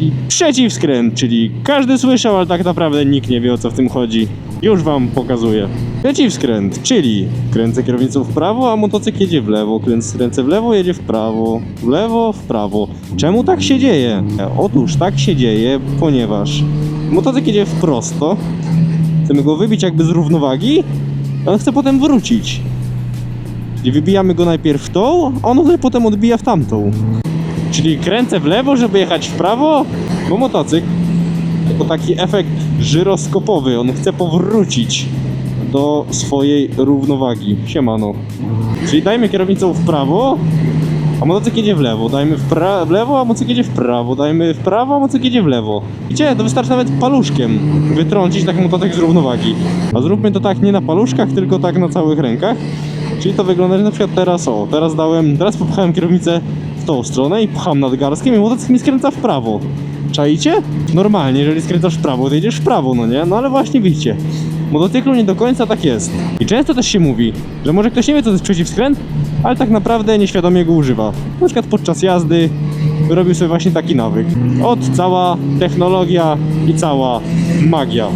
taki przeciwskręt, czyli każdy słyszał, ale tak naprawdę nikt nie wie o co w tym chodzi. Już wam pokazuję. Przeciwskręt, czyli kręcę kierownicą w prawo, a motocykl jedzie w lewo, kręcę w lewo, jedzie w prawo, w lewo, w prawo. Czemu tak się dzieje? Otóż tak się dzieje, ponieważ motocykl jedzie w prosto, chcemy go wybić jakby z równowagi, a on chce potem wrócić. Czyli wybijamy go najpierw w tą, a on potem odbija w tamtą. Czyli kręcę w lewo, żeby jechać w prawo, bo motocykl to taki efekt żyroskopowy, on chce powrócić do swojej równowagi. Siemano. Czyli dajmy kierownicą w prawo, a motocykl jedzie w lewo. Dajmy w, w lewo, a motocykl jedzie w prawo. Dajmy w prawo, a motocykl jedzie w lewo. Widzicie, to wystarczy nawet paluszkiem wytrącić taki motocykl z równowagi. A zróbmy to tak nie na paluszkach, tylko tak na całych rękach. Czyli to wygląda, że na przykład teraz o, teraz dałem, teraz popchałem kierownicę tą stronę i pcham nadgarskiem i motocykl mi skręca w prawo. Czaicie? Normalnie, jeżeli skręcasz w prawo, to jedziesz w prawo, no nie? No ale właśnie widzicie, motocyklu nie do końca tak jest. I często też się mówi, że może ktoś nie wie co to jest przeciwskręt, ale tak naprawdę nieświadomie go używa. Na przykład podczas jazdy robił sobie właśnie taki nawyk. Od cała technologia i cała magia.